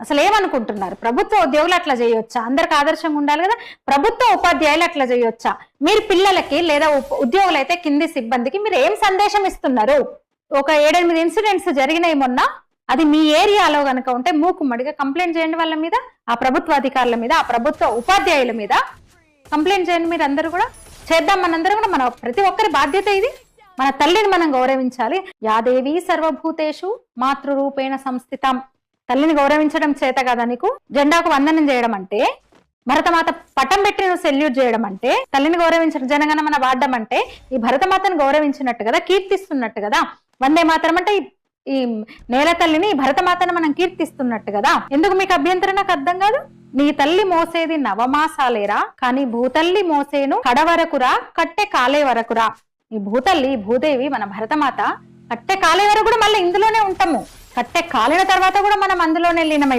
అసలు ఏమనుకుంటున్నారు ప్రభుత్వ ఉద్యోగులు అట్లా చేయొచ్చా? అందరికి ఆదర్శంగా ఉండాలి కదా? ప్రభుత్వ ఉపాధ్యాయులు అట్లా చేయొచ్చా? మీరు పిల్లలకి లేదా ఉప- ఉద్యోగులు అయితే కింది సిబ్బందికి మీరు ఏం సందేశం ఇస్తున్నారు? ఒక ఏడెనిమిది ఇన్సిడెంట్స్ జరిగినాయి మొన్న. అది మీ ఏరియాలో కనుక ఉంటే మూకుమ్మడిగా కంప్లైంట్ చేయండి వాళ్ళ మీద ఆ ప్రభుత్వ అధికారుల మీద ఆ ప్రభుత్వ ఉపాధ్యాయుల మీద. కంప్లైంట్ చేయండి మీరు అందరూ కూడా. చేద్దాం మనందరం కూడా. మన ప్రతి ఒక్కరి బాధ్యత ఇది. మన తల్లిని మనం గౌరవించాలి. యాదేవి సర్వభూతేషు మాతృరూపేణ సంస్థితం. తల్లిని గౌరవించడం చేత కదా నీకు? జెండాకు వందనం చేయడం అంటే భరతమాత పటం పెట్టి నువ్వు సెల్యూట్ చేయడం అంటే తల్లిని గౌరవించడం జనగణమన వాడడం అంటే ఈ భరతమాతను గౌరవించినట్టు కదా కీర్తిస్తున్నట్టు కదా? వందే మాత్రం అంటే ఈ- ఈ నేల తల్లిని భరతమాతను మనం కీర్తిస్తున్నట్టు కదా? ఎందుకు మీకు అభ్యంతరం నాకు అర్థం కాదు? నీ తల్లి మోసేది నవమాసాలేరా? కానీ భూతల్లి మోసేను కడ వరకురా కట్టె కాలే వరకురా. ఈ భూతల్లి భూదేవి మన భరతమాత కట్టె కాలే వరకు కూడా మళ్ళీ ఇందులోనే ఉంటాము. కట్టె కాలిన తర్వాత కూడా మనం అందులోనే లీనమై